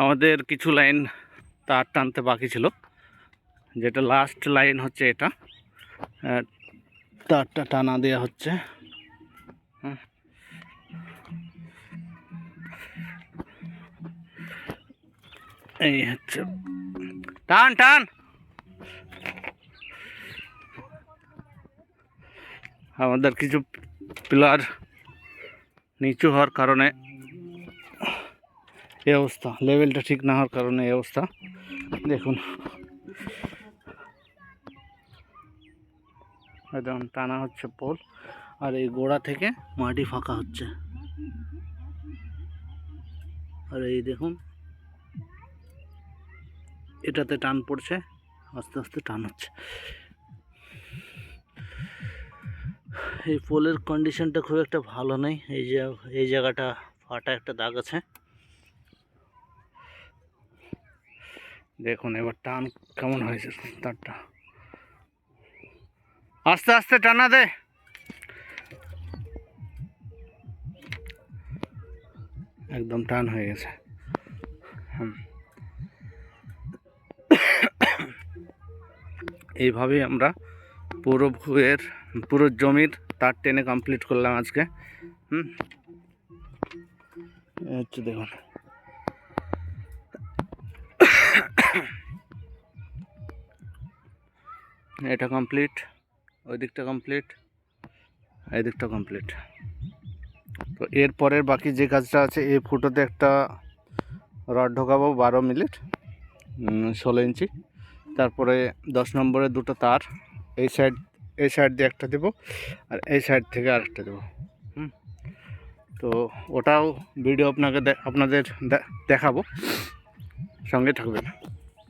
আমাদের কিছু লাইন তার টানতে বাকি ছিল। যেটা লাস্ট লাইন হচ্ছে এটা। তারটা টানা দেওয়া হচ্ছে। হুম। এই হচ্ছে। টান টান! আমাদের কিছু পিলার নিচু হওয়ার কারণে এই অবস্থা। লেভেলটা ঠিক না হওয়ার কারণে এই অবস্থা। দেখুন। একদম টানা হচ্ছে পোল। আর এই গোড়া থেকে মাটি ফাঁকা হচ্ছে। আর এই দেখুন, এটাতে টান পড়ছে, আস্তে আস্তে টান হচ্ছে। এই পোলের কন্ডিশনটা খুব একটা ভালো নেই। এই যে, এই জায়গাটা ফাটা একটা দাগ আছে। দেখুন, এবার টান কেমন হয়েছে তারটা আস্তে আস্তে টানা দে। একদম টান হয়ে গেছে। হুম। এইভাবেই আমরা পুরো ভুয়ের, পুরো জমির তার টেনে কমপ্লিট করলাম আজকে। হুম। হচ্ছে দেখুন। এটা কমপ্লিট ওই দিকটা কমপ্লিট এই দিকটা কমপ্লিট তো এরপরের বাকি যে কাজটা আছে, এই ফুটোতে একটা রড ঢোকাবো বারো মিনিট ষোলো ইঞ্চি। তারপরে দশ নম্বরে দুটো তার, এই সাইড এই সাইড দিয়ে একটা দেবো, আর এই সাইড থেকে আরেকটা দেবো। হুম। তো ওটাও ভিডিও আপনাকে আপনাদের দেখাবো। সঙ্গে থাকবেন।